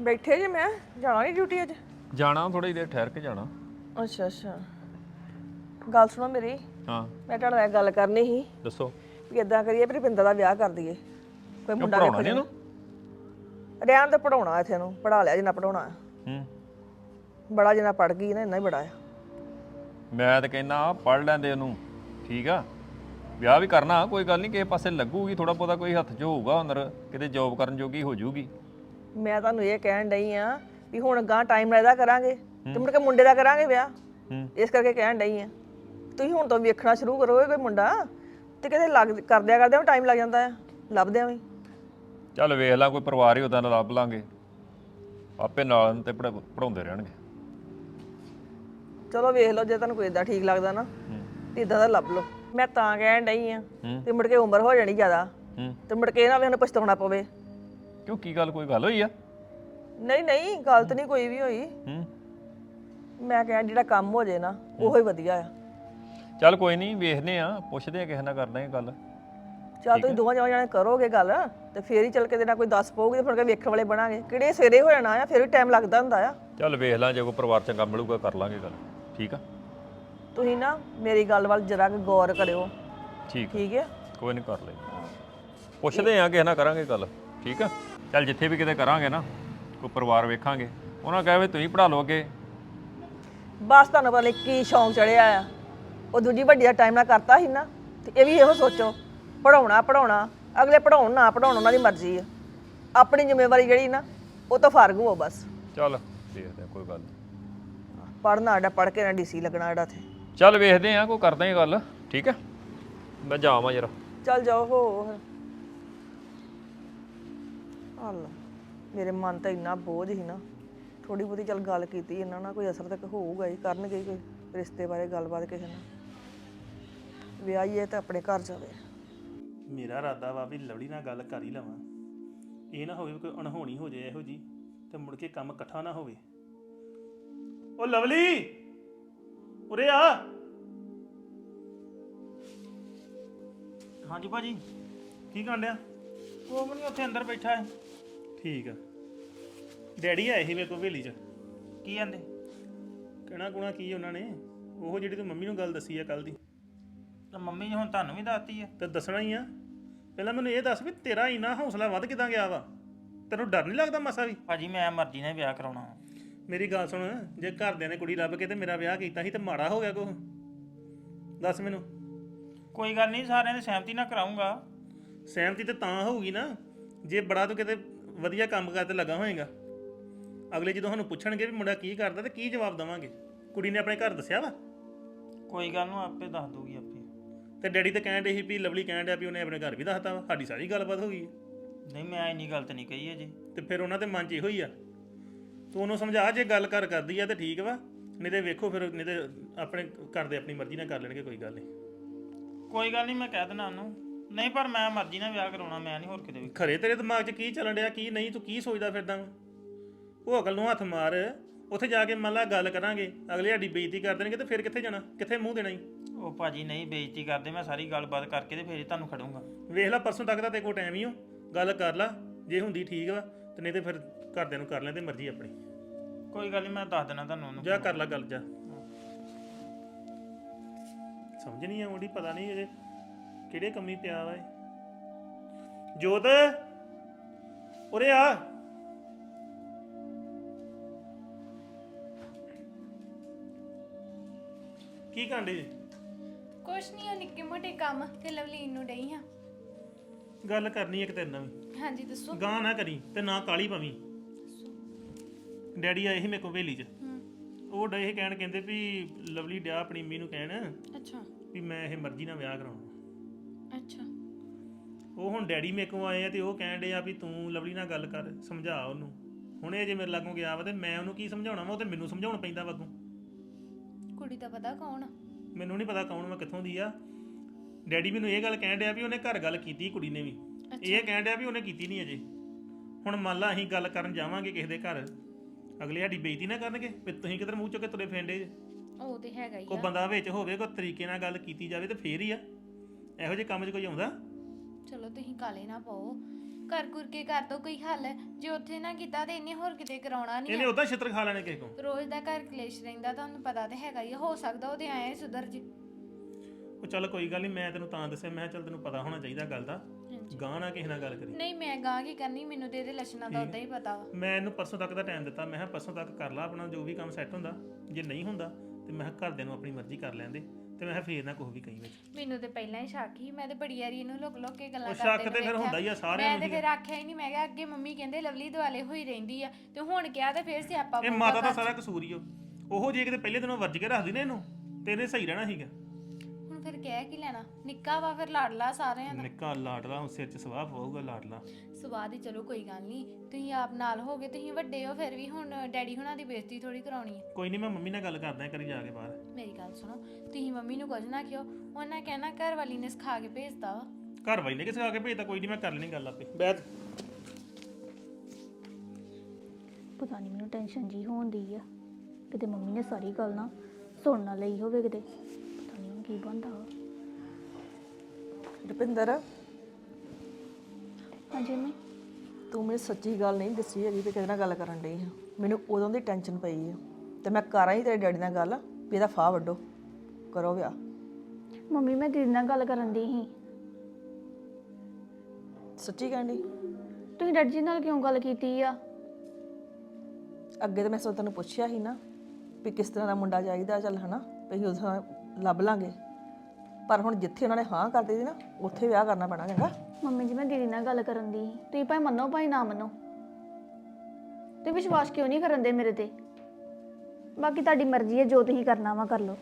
ਬੈਠੇ ਜੇ ਮੈਂ ਜਾਣਾ ਨਹੀਂ ਡਿਊਟੀ ਅੱਜ? ਜਾਣਾ ਥੋੜੀ ਦੇਰ ਠਹਿਰ ਕੇ ਜਾਣਾ। ਅੱਛਾ ਅੱਛਾ। ਗੱਲ ਸੁਣੋ ਮੇਰੀ। ਹਾਂ। ਮੈਂ ਤੁਹਾਡੇ ਨਾਲ ਗੱਲ ਕਰਨੀ ਸੀ। ਦੱਸੋ। ਵੀ ਇਦਾਂ ਕਰੀਏ ਵੀ ਰੁਪਿੰਦਰ ਦਾ ਵਿਆਹ ਕਰ ਦਈਏ। ਕੋਈ ਮੁੰਡਾ ਪੜਾਉਣਾ ਇਹਨੂੰ? ਰਹਿਣ ਤੇ ਪੜਾਉਣਾ ਇੱਥੇ ਨੂੰ ਪੜਾ ਲਿਆ ਜਿੰਨਾ ਪੜਾਉਣਾ ਹੂੰ। ਬੜਾ ਜਿੰਨਾ ਪੜ ਗਈ ਨਾ ਇੰਨਾ ਹੀ ਬੜਾ ਆ। ਮੈਂ ਤਾਂ ਕਹਿੰਦਾ ਪੜ ਲੈਂਦੇ ਉਹਨੂੰ ਠੀਕ ਆ? ਵਿਆਹ ਵੀ ਕਰਨਾ ਕੋਈ ਗੱਲ ਨਹੀਂ ਕਿਸੇ ਪਾਸੇ ਲੱਗੂਗੀ ਥੋੜਾ ਬਹੁਤਾ ਕੋਈ ਹੱਥ 'ਚ ਹੋਊਗਾ ਹੁਨਰ ਕਿਤੇ ਜੌਬ ਕਰਨ ਜੋਗੀ ਹੋ ਜਾਊਗੀ ਮੈਂ ਤੁਹਾਨੂੰ ਇਹ ਕਹਿਣ ਡਈ ਆ ਵੀ ਹੁਣ ਗਾਂ ਟਾਈਮ ਨਾਲ ਇਹਦਾ ਕਰਾਂਗੇ ਤੇ ਮੁੜ ਕੇ ਮੁੰਡੇ ਦਾ ਕਰਾਂਗੇ ਵਿਆਹ। ਇਸ ਕਰਕੇ ਕਹਿਣ ਡਈ ਆ। ਤੁਸੀਂ ਹੁਣ ਤੋਂ ਵੇਖਣਾ ਸ਼ੁਰੂ ਕਰੋਗੇ ਕੋਈ ਮੁੰਡਾ ਤੇ ਕਿਤੇ ਲੱਗ ਕਰਦਿਆਂ ਕਰਦਿਆਂ ਟਾਈਮ ਲੱਗ ਜਾਂਦਾ ਆ। ਲੱਭਦਿਆਂ ਵੀ। ਚੱਲ ਵੇਖ ਲਾਂ ਕੋਈ ਪਰਿਵਾਰ ਹੀ ਉਦਾਂ ਦਾ ਲੱਭ ਲਾਂਗੇ। ਆਪੇ ਨਾਲ ਤੇ ਪੜ੍ਹਾਉਂਦੇ ਰਹਿਣਗੇ। ਚਲੋ ਵੇਖ ਲਓ ਜੇ ਤੁਹਾਨੂੰ ਕੋਈ ਇਦਾਂ ਠੀਕ ਲੱਗਦਾ ਨਾ ਤੇ ਇਦਾਂ ਦਾ ਲੱਭ ਲਓ। ਮੈਂ ਤਾਂ ਕਹਿਣ ਡਈ ਆ। ਤੇ ਮੁੜ ਕੇ ਉਮਰ ਹੋ ਜਾਣੀ ਜ਼ਿਆਦਾ ਤੇ ਮੁੜ ਕੇ ਇਹਨਾਂ ਵੀ ਸਾਨੂੰ ਪਛਤਾਉਣਾ ਪਵੇ। ਕਿਉਂ ਕੀ ਗੱਲ ਕੋਈ ਗੱਲ ਹੋਈ ਆ? ਨਹੀਂ ਨਹੀਂ ਗਲਤ ਨਹੀਂ ਕੋਈ ਵੀ ਹੋਈ। ਹੂੰ। ਮੈਂ ਕਹਿਣ ਜਿਹੜਾ ਕੰਮ ਹੋ ਜੇ ਨਾ ਉਹੋ ਹੀ ਵਧੀਆ ਆ। ਚੱਲ ਕੋਈ ਨਹੀਂ ਵੇਖਦੇ ਆ ਪੁੱਛਦੇ ਆ ਕਿਸੇ ਨਾਲ ਕਰਦੇ ਆ ਗੱਲ। ਚਲ ਤੁਸੀਂ ਦੋਵਾਂ ਜਣੇ ਜਾਣੇ ਕਰੋਗੇ ਗੱਲ ਤੇ ਫੇਰ ਹੀ ਚੱਲ ਕੇ ਦੇ ਨਾਲ ਕੋਈ ਦੱਸ ਪਊਗੀ ਤੇ ਫਿਰ ਕੇ ਵੇਖਣ ਵਾਲੇ ਬਣਾਂਗੇ। ਕਿਹੜੇ ਸਵੇਰੇ ਹੋ ਜਾਣਾ ਆ ਫਿਰ ਵੀ ਟਾਈਮ ਲੱਗਦਾ ਹੁੰਦਾ ਆ। ਚੱਲ ਵੇਖ ਲਾਂ ਜੇ ਕੋਈ ਪਰਿਵਾਰ ਚੰਗਾ ਮਿਲੂਗਾ ਕਰ ਲਾਂਗੇ ਗੱਲ। ਠੀਕ ਆ? ਤੁਸੀਂ ਨਾ ਮੇਰੀ ਗੱਲ ਵੱਲ ਜਰਾ ਕੁ ਗੌਰ ਕਰਿਓ। ਠੀਕ ਆ। ਠੀਕ ਹੈ ਕੋਈ ਨਹੀਂ ਕਰ ਲਈ ਪੁੱਛਦੇ ਆ ਕਿਸੇ ਨਾਲ ਕਰਾਂਗੇ ਗੱਲ। ਠੀਕ ਆ? ਚੱਲ ਜਿੱਥੇ ਵੀ ਕਿਤੇ ਕਰਾਂਗੇ ਨਾ। ਕੋਈ ਪਰਿਵਾਰ ਵੇਖਾਂਗੇ। ਉਹਨਾਂ ਕਹੇ ਵੀ ਤੁਸੀਂ ਪੜਾ ਲਓ ਅੱਗੇ। ਬਸ ਤੁਹਾਨੂੰ ਪਤਾ ਨਹੀਂ ਕੀ ਸ਼ੌਂਕ ਚੜਿਆ ਆ। ਉਹ ਦੂਜੀ ਵੱਡੀ ਦਾ ਟਾਈਮ ਨਾਲ ਕਰਤਾ ਸੀ ਨਾ ਤੇ ਇਹ ਵੀ ਇਹੋ ਸੋਚੋ ਪੜਾਉਣਾ ਪੜਾਉਣਾ ਅਗਲੇ ਪੜਾਉਣ ਨਾ ਪੜਾਉਣ ਉਹਨਾਂ ਦੀ ਮਰਜ਼ੀ ਆ। ਆਪਣੀ ਜ਼ਿੰਮੇਵਾਰੀ ਜਿਹੜੀ ਨਾ ਉਹ ਤਾਂ ਫਾਰਗ ਹੋ ਬਸ। ਚੱਲ ਦੇਖਦੇ ਆ ਕੋਈ ਗੱਲ। ਪੜਨਾ ਆਡਾ ਪੜ ਕੇ ਨਾ ਡੀਸੀ ਲੱਗਣਾ ਆਡਾ ਤੇ ਚੱਲ ਵੇਖਦੇ ਆ ਕੋਈ ਕਰਦੇ ਆ ਗੱਲ ਠੀਕ ਹੈ? ਮੈਂ ਜਾਵਾਂ ਜਰਾ। ਚੱਲ ਜਾਓ ਹੋ ਹੱਲ ਮੇਰੇ ਮਨ ਤਾਂ ਇੰਨਾ ਬੋਝ ਸੀ ਨਾ ਥੋੜੀ ਬਹੁਤੀ ਚੱਲ ਗੱਲ ਕੀਤੀ ਇਹਨਾਂ ਨਾਲ ਕੋਈ ਅਸਰ ਤੱਕ ਹੋਊਗਾ ਹੀ ਕਰਨਗੇ ਹੀ ਕੋਈ ਰਿਸ਼ਤੇ ਬਾਰੇ ਗੱਲਬਾਤ ਕਿਸੇ ਨਾਲ। ਵਿਆਹੀਏ ਤਾਂ ਆਪਣੇ ਘਰ ਜਾਵੇ। ਮੇਰਾ ਇਰਾਦਾ ਵਾ ਵੀ ਲਵਲੀ ਨਾਲ ਗੱਲ ਕਰ ਹੀ ਲਵਾਂ। ਇਹ ਨਾ ਹੋਵੇ ਵੀ ਕੋਈ ਅਣਹੋਣੀ ਹੋ ਜਾਏ ਇਹੋ ਜੀ ਤੇ ਮੁੜ ਕੇ ਕੰਮ ਇਕੱਠਾ ਨਾ ਹੋਵੇ। ਉਹ ਲਵਲੀ! ਉਰੇ ਆ! ਹਾਂਜੀ ਭਾਜੀ। ਕੀ ਕਾਂਡਿਆ ਉਹ ਮਨੀ ਉੱਥੇ ਅੰਦਰ ਬੈਠਾ ਹੈ। ਠੀਕ ਆ। ਡੈਡੀ ਆਏ ਸੀ ਮੇਰੇ ਕੋਲ ਹਵੇਲੀ 'ਚ। ਕੀ ਕਹਿੰਦੇ ਕਹਿਣਾ ਕੁਣਾ ਕੀ ਉਹਨਾਂ ਨੇ। ਉਹ ਜਿਹੜੀ ਤੂੰ ਮੰਮੀ ਨੂੰ ਗੱਲ ਦੱਸੀ ਆ ਕੱਲ ਦੀ। ਤਾਂ ਮੰਮੀ ਹੁਣ ਤੁਹਾਨੂੰ ਵੀ ਦੱਸਤੀ ਆ। ਤੇ ਦੱਸਣਾ ਹੀ ਆ। ਪਹਿਲਾਂ ਮੈਨੂੰ ਇਹ ਦੱਸ ਵੀ ਤੇਰਾ ਇੰਨਾ ਹੌਸਲਾ ਵੱਧ ਕਿਦਾਂ ਗਿਆ ਵਾ? ਤੈਨੂੰ ਡਰ ਨਹੀਂ ਲੱਗਦਾ ਮਸਾ ਵੀ? ਭਾਜੀ ਮੈਂ ਮਰਜ਼ੀ ਨਾਲ ਵਿਆਹ ਕਰਾਉਣਾ ਵਾ। ਮੇਰੀ ਗੱਲ ਸੁਣ ਜੇ ਘਰਦਿਆਂ ਨੇ ਕੁੜੀ ਲੱਭ ਕੇ ਤੇ ਮੇਰਾ ਵਿਆਹ ਕੀਤਾ ਸੀ ਤੇ ਮਾੜਾ ਹੋ ਗਿਆ ਕੁਛ। ਦੱਸ ਮੈਨੂੰ। ਕੋਈ ਗੱਲ ਨਹੀਂ ਸਾਰਿਆਂ ਦੀ ਸਹਿਮਤੀ ਨਾਲ ਕਰਾਉਂਗਾ ਸਹਿਮਤੀ ਤੇ ਤਾਂ ਹੋਊਗੀ ਨਾ। ਜੇ ਬੜਾ ਤੂੰ ਕਿਤੇ ਵਧੀਆ ਕੰਮ ਕਰਦੇ ਲੱਗਾ ਹੋਏਗਾ। ਅਗਲੇ ਜਦੋਂ ਸਾਨੂੰ ਪੁੱਛਣਗੇ ਵੀ ਮੁੰਡਾ ਕੀ ਕਰਦਾ ਤੇ ਕੀ ਜਵਾਬ ਦੇਵਾਂਗੇ? ਕੁੜੀ ਨੇ ਆਪਣੇ ਘਰ ਦੱਸਿਆ ਵਾ? ਕੋਈ ਗੱਲ ਨੂੰ ਆਪੇ ਦੱਸ ਦੂਗੀ ਆਪੇ। ਤੇ ਡੈਡੀ ਤੇ ਕਹਿਣ ਡੇ ਸੀ ਵੀ ਲਵਲੀ ਕਹਿਣ ਡਿਆ ਵੀ ਉਹਨੇ ਆਪਣੇ ਘਰ ਵੀ ਦੱਸਤਾ ਵਾ ਸਾਡੀ ਸਾਰੀ ਗੱਲਬਾਤ ਹੋ ਗਈ ਨਹੀਂ ਮੈਂ ਇੰਨੀ ਗੱਲ ਤਾਂ ਨਹੀਂ ਕਹੀ ਅਜੇ। ਤੇ ਫਿਰ ਉਹਨਾਂ ਦੇ ਮਨ 'ਚ ਇਹੋ ਹੀ ਆ ਤੂੰ ਉਹਨੂੰ ਸਮਝਾ ਜੇ ਗੱਲ ਕਰ ਕਰਦੀ ਆ ਤੇ ਠੀਕ ਵਾ ਨਹੀਂ ਤੇ ਵੇਖੋ ਫਿਰ ਨਹੀਂ ਤੇ ਆਪਣੇ ਕਰਦੇ ਆਪਣੀ ਮਰਜ਼ੀ ਨਾਲ ਕਰ ਲੈਣਗੇ ਕੋਈ ਗੱਲ ਨਹੀਂ। ਕੋਈ ਗੱਲ ਨਹੀਂ ਮੈਂ ਕਹਿ ਦੇਣਾ ਉਹਨੂੰ। ਨਹੀਂ ਪਰ ਮੈਂ ਮਰਜ਼ੀ ਨਾਲ ਵਿਆਹ ਕਰਾਉਣਾ ਮੈਂ ਨਹੀਂ ਹੋਰ ਕਿਤੇ ਵੀ ਖਰੇ ਤੇਰੇ ਦਿਮਾਗ 'ਚ ਕੀ ਚੱਲਣ ਡਿਆ ਕੀ ਨਹੀਂ ਤੂੰ ਕੀ ਸੋਚਦਾ ਫਿਰਦਾ ਵਾਂ? ਉਹ ਅਕਲ ਨੂੰ ਹੱਥ ਮਾਰ ਉੱਥੇ ਜਾ ਕੇ ਮੰਨ ਲਾ ਗੱਲ ਕਰਾਂਗੇ ਅਗਲੇ ਸਾਡੀ ਬੇਇੱਜ਼ਤੀ ਕਰ ਦੇਣਗੇ ਤੇ ਫਿਰ ਕਿੱਥੇ ਜਾਣਾ ਕਿੱਥੇ ਮੂੰਹ ਦੇਣਾ ਈ? ਉਹ ਭਾਜੀ ਨਹੀਂ ਬੇਇੱਜ਼ਤੀ ਕਰਦੇ ਮੈਂ ਸਾਰੀ ਗੱਲਬਾਤ ਕਰਕੇ ਤੇ ਫੇਰ ਹੀ ਤੁਹਾਨੂੰ ਖੜੂੰਗਾ। ਵੇਖ ਲੈ ਪਰਸੋਂ ਤੱਕ ਤਾਂ ਤੇ ਕੋਲ ਟਾਈਮ ਹੀ ਹੋ ਗੱਲ ਕਰ ਲਾ ਜੇ ਹੁੰਦੀ ਠੀਕ ਵਾ ਤੇ ਨਹੀਂ ਤੇ ਫਿਰ ਘਰਦਿਆਂ ਨੂੰ ਕਰ ਲੈਂਦੇ ਮਰਜ਼ੀ ਆਪਣੀ। ਕੋਈ ਗੱਲ ਨਹੀਂ ਮੈਂ ਦੱਸ ਦੇਣਾ ਤੁਹਾਨੂੰ ਉਹਨੂੰ। ਜਾ ਕਰ ਲਾ ਗੱਲ ਜਾ। ਸਮਝ ਨਹੀਂ ਆਉਂਦੀ ਪਤਾ ਨਹੀਂ ਇਹਦੇ ਕਿਹੜੇ ਕੰਮੀ ਪਿਆ ਵਾ ਇਹ। ਜੋਤ ਉਰੇ ਆ। ਕੀ ਕਾਂਡੇ ਕੁਛ ਨਹੀਂ ਉਹ ਨਿੱਕੇ ਮੋਟੇ ਕੰਮ ਤੇ ਲਵਲੀਨ ਨੂੰ ਡਈ ਹਾਂ। ਗੱਲ ਕਰਨੀ ਇੱਕ ਤੇਰੇ ਨਾਲ ਵੀ। ਹਾਂਜੀ ਦੱਸੋ। ਗਾਂ ਨਾ ਕਰੀ ਤੇ ਨਾ ਕਾਲੀ ਪਵੀ ਡੈਡੀ ਆਏ ਸੀ ਮੇਰੇ ਕੋਲ ਵੇਲੀ 'ਚ। ਉਹ ਡੇ ਇਹ ਕਹਿਣ ਕਹਿੰਦੇ ਵੀ ਲਵਲੀ ਡਿਆ ਆਪਣੀ ਮੰਮੀ ਨੂੰ ਕਹਿਣ ਅੱਛਾ। ਵੀ ਮੈਂ ਇਹ ਮਰਜ਼ੀ ਨਾਲ ਵਿਆਹ ਕਰਾਉਣਾ। ਅੱਛਾ। ਉਹ ਹੁਣ ਡੈਡੀ ਮੇਰੇ ਕੋਲ ਆਏ ਆ ਤੇ ਉਹ ਕਹਿਣ ਡੇ ਆ ਵੀ ਤੂੰ ਲਵਲੀ ਨਾਲ ਗੱਲ ਕਰ ਸਮਝਾ ਉਹਨੂੰ। ਹੁਣ ਇਹ ਜੇ ਮੇਰੇ ਲਾਗੋਂ ਗਿਆ ਵਾ ਤੇ ਮੈਂ ਉਹਨੂੰ ਕੀ ਸਮਝਾਉਣਾ ਵਾ ਉਹ ਤੇ ਮੈਨੂੰ ਸਮਝਾਉਣਾ ਪੈਂਦਾ ਵਾ ਅੱਗੋਂ ਕੁੜੀ ਦਾ ਪਤਾ ਕੌਣ ਆ? ਮੈਨੂੰ ਨਹੀਂ ਪਤਾ ਕੌਣ ਵਾ ਕਿੱਥੋਂ ਦੀ ਆ। ਡੈਡੀ ਮੈਨੂੰ ਇਹ ਗੱਲ ਕਹਿਣ ਡਿਆ ਵੀ ਉਹਨੇ ਘਰ ਗੱਲ ਕੀਤੀ ਕੁੜੀ ਨੇ ਵੀ। ਇਹ ਕਹਿਣ ਡਿਆ ਵੀ ਉਹਨੇ ਕੀਤੀ ਨਹੀਂ ਅਜੇ। ਹੁਣ ਮੰਨ ਲਾ ਅਸੀਂ ਗੱਲ ਕਰਨ ਜਾਵਾਂਗੇ ਕਿਸੇ ਦੇ ਘਰ। ਅਗਲੇ ਸਾਡੀ ਬੇਇੱਜ਼ਤੀ ਨਾ ਕਰਨਗੇ ਵੀ ਤੁਸੀਂ ਕਿਧਰ ਮੂੰਹ ਚੁੱਕ ਕੇ ਤੁਰੇ ਫੇਂਡੇ ਜੇ। ਉਹ ਤੇ ਹੈਗਾ ਹੀ ਕੋਈ ਆ। ਬੰਦਾ ਵਿੱਚ ਹੋਵੇ ਕੋਈ ਤਰੀਕੇ ਨਾਲ ਗੱਲ ਕੀਤੀ ਜਾਵੇ ਤੇ ਫੇਰ ਹੀ ਆ। ਇਹੋ ਜਿਹੇ ਕੰਮ 'ਚ ਕੋਈ ਆਉਂਦਾ? ਚਲੋ ਤੁਸੀਂ ਕਾਲੇ ਨਾ ਪਾਓ। ਕਰ ਕੁਰ ਕੇ ਕਰ ਦੋ ਕੋਈ ਹੱਲ ਜੇ ਉੱਥੇ ਨਾ ਕੀਤਾ ਤੇ ਇਹਨੇ ਹੋਰ ਕਿਤੇ ਕਰਾਉਣਾ ਨਹੀਂ ਇਹਨੇ ਉਦਾਂ ਛਿੱਤਰ ਖਾ ਲੈਣੇ ਕਿਸੇ ਕੋਲ। ਰੋਜ਼ ਦਾ ਘਰ ਕਲੇਸ਼ ਰਹਿੰਦਾ ਤੁਹਾਨੂੰ ਪਤਾ ਤੇ ਹੈਗਾ ਹੀ ਆ, ਹੋ ਸਕਦਾ ਉਹਦੇ ਆਏ ਸੁਧਰ ਜੇ। ਉਹ ਚੱਲ ਕੋਈ ਗੱਲ ਨਹੀਂ ਮੈਂ ਤੈਨੂੰ ਤਾਂ ਦੱਸਿਆ ਮੈਂ ਕਿਹਾ ਚੱਲ ਤੈਨੂੰ ਪਤਾ ਹੋਣਾ ਚਾਹੀਦਾ ਗੱਲ ਦਾ। ਗਾਂ ਨਾ ਕਿਸੇ ਨਾਲ ਗੱਲ ਕਰੀ। ਨਹੀਂ ਮੈਂ ਗਾਂ ਕੀ ਕਰਨੀ ਮੈਨੂੰ ਤੇ ਇਹਦੇ ਲੱਛਣਾਂ ਦਾ ਉਦਾਂ ਹੀ ਪਤਾ। ਵਾ ਮੈਂ ਇਹਨੂੰ ਪਰਸੋਂ ਤੱਕ ਦਾ ਟਾਈਮ ਦਿੱਤਾ ਮੈਂ ਕਿਹਾ ਪਰਸੋਂ ਤੱਕ ਕਰ ਲਾ ਆਪਣਾ ਜੋ ਵੀ ਕੰਮ ਸੈੱਟ ਹੁੰਦਾ ਜੇ ਨਹੀਂ ਹੁੰਦਾ ਤੇ ਮੈਂ ਕਿਹਾ ਘਰਦਿਆਂ ਨੂੰ ਆਪਣੀ ਮਰਜ਼ੀ ਕਰ ਲੈਂਦੇ ਤੇ ਮੈਂ ਕਿਹਾ ਫੇਰ ਨਾ ਕੁਛ ਵੀ ਕਹੀਂ ਵਿੱਚ ਮੈਨੂੰ ਤੇ ਪਹਿਲਾਂ ਹੀ ਸ਼ੱਕ ਸੀ ਮੈਂ ਤੇ ਬੜੀ ਵਾਰੀ ਇਹਨੂੰ ਲੁਕ ਲੁਕ ਕੇ ਗੱਲਾਂ ਉਹ ਕਰਦੇ ਸ਼ੱਕ ਨੂੰ ਤੇ ਫਿਰ ਵੇਖਿਆ। ਹੁੰਦਾ ਹੀ ਆ ਸਾਰਿਆਂ ਮੈਂ ਤੇ ਫਿਰ ਆਖਿਆ ਹੀ ਨਹੀਂ ਮੈਂ ਕਿਹਾ ਅੱਗੇ ਮੰਮੀ ਕਹਿੰਦੇ ਲਵਲੀ ਦੁਆਲੇ ਹੋਈ ਰਹਿੰਦੀ ਆ ਤੇ ਹੁਣ ਕਿਹਾ ਤੇ ਫਿਰ ਸਿਆਪਾ ਇਹ ਮਾਤਾ ਦਾ। ਸਾਰਾ ਕਸੂਰ ਹੀ ਉਹ ਉਹ ਜੇ ਕਿਤੇ ਪਹਿਲੇ ਦਿਨੋਂ ਵਰਜ ਕੇ ਰੱਖਦੀ ਨੇ ਇਹਨੂੰ ਤੇ ਇਹਨੇ ਸਹੀ ਰਹਿਣਾ ਸੀਗਾ ਫਿਰ ਕਹਿ ਕੀ ਲੈਣਾ? ਨਿੱਕਾ ਵਾ ਫਿਰ ਲਾਡਲਾ ਸਾਰਿਆਂ ਦਾ। ਨਿੱਕਾ ਲਾਡਲਾ ਹੁਣ ਸਿਰ 'ਚ ਸਵਾਹ ਪਊਗਾ ਲਾਡਲਾ। ਸਵਾਦ ਹੀ ਚਲੋ ਕੋਈ ਗੱਲ ਨਹੀਂ ਤੁਸੀਂ ਆਪ ਨਾਲ ਹੋਗੇ ਤੁਸੀਂ ਵੱਡੇ ਹੋ ਫਿਰ ਵੀ ਹੁਣ ਡੈਡੀ ਹੁਣਾਂ ਦੀ ਬੇਇੱਜ਼ਤੀ ਥੋੜੀ ਕਰਾਉਣੀ ਹੈ ਕੋਈ ਨਹੀਂ ਮੈਂ ਮੰਮੀ ਨਾਲ ਗੱਲ ਕਰਦਾ ਕਰੀ ਜਾ ਕੇ ਬਾਹਰ। ਮੇਰੀ ਗੱਲ ਸੁਣੋ ਤੁਸੀਂ ਮੰਮੀ ਨੂੰ ਕੁਝ ਨਾ ਕਿਓ ਉਹਨਾਂ ਕਹਿਣਾ ਘਰ ਵਾਲੀ ਨੇ ਸਿਖਾ ਕੇ ਭੇਜਤਾ ਵਾ। ਘਰ ਵਾਲੀ ਨੇ ਕਿਸੇ ਆ ਕੇ ਭੇਜਦਾ ਕੋਈ ਨਹੀਂ ਮੈਂ ਕਰ ਲੈਣੀ ਗੱਲ ਆਪੇ। ਬੈਠ। ਪਤਾ ਨਹੀਂ ਮੈਨੂੰ ਟੈਨਸ਼ਨ ਜੀ ਹੋਣ ਦੀ ਆ। ਕਿਤੇ ਮੰਮੀ ਨੇ ਸਾਰੀ ਗੱਲ ਨਾ ਸੁਣ ਨਾ ਲਈ ਹੋਵੇ ਕਿਤੇ। ਕੀ ਬਣਦਾ ਵਾ? ਰੁਪਿੰਦਰ ਹਾਂਜੀ ਮੈਂ ਤੂੰ ਮੈਨੂੰ ਸੱਚੀ ਗੱਲ ਨਹੀਂ ਦੱਸੀ ਹੈਗੀ ਤੇ ਕਿਹਦੇ ਨਾਲ ਗੱਲ ਕਰਨ ਡਈ ਹਾਂ ਮੈਨੂੰ ਉਦੋਂ ਦੀ ਟੈਨਸ਼ਨ ਪਈ ਆ। ਤੇ ਮੈਂ ਕਰਾਂ ਹੀ ਤੇਰੇ ਡੈਡੀ ਨਾਲ ਗੱਲ ਵੀ ਇਹਦਾ ਫਾਹ ਵੱਡੋ ਕਰੋ ਵਿਆਹ। ਮੰਮੀ ਮੈਂ ਦੀਦੀ ਨਾਲ ਗੱਲ ਕਰਨ ਦੀ ਸੀ। ਸੱਚੀ ਕਹਿੰਦੀ ਤੁਸੀਂ ਡੈਡੀ ਜੀ ਨਾਲ ਕਿਉਂ ਗੱਲ ਕੀਤੀ ਆ? ਅੱਗੇ ਤਾਂ ਮੈਂ ਸੋ ਤੈਨੂੰ ਪੁੱਛਿਆ ਸੀ ਨਾ ਵੀ ਕਿਸ ਤਰ੍ਹਾਂ ਦਾ ਮੁੰਡਾ ਚਾਹੀਦਾ ਚੱਲ ਹਨਾ? ਵੀ ਉਸ ਤਰ੍ਹਾਂ ਲੱਭ ਲਾਂਗੇ। ਪਰ ਹੁਣ ਜਿੱਥੇ ਉਹਨਾਂ ਨੇ ਹਾਂ ਕਰ ਦਿੱਤੀ ਨਾ ਉੱਥੇ ਵਿਆਹ ਕਰਨਾ ਪੈਣਾ ਚੰਗਾ। ਮੰਮੀ ਜੀ ਮੈਂ ਦੀਦੀ ਨਾਲ ਗੱਲ ਕਰਨ ਦੀ ਸੀ। ਤੁਸੀਂ ਭਾਵੇਂ ਮੰਨੋ ਭਾਵੇਂ ਨਾ ਮੰਨੋ। ਤੇ ਵਿਸ਼ਵਾਸ ਕਿਉਂ ਨਹੀਂ ਕਰਨ ਦੇ ਮੇਰੇ ਤੇ? ਬਾਕੀ ਤੁਹਾਡੀ ਮਰਜ਼ੀ ਹੈ ਜੋ ਤੁਸੀਂ ਕਰਨਾ ਵਾ ਕਰ ਲਓ।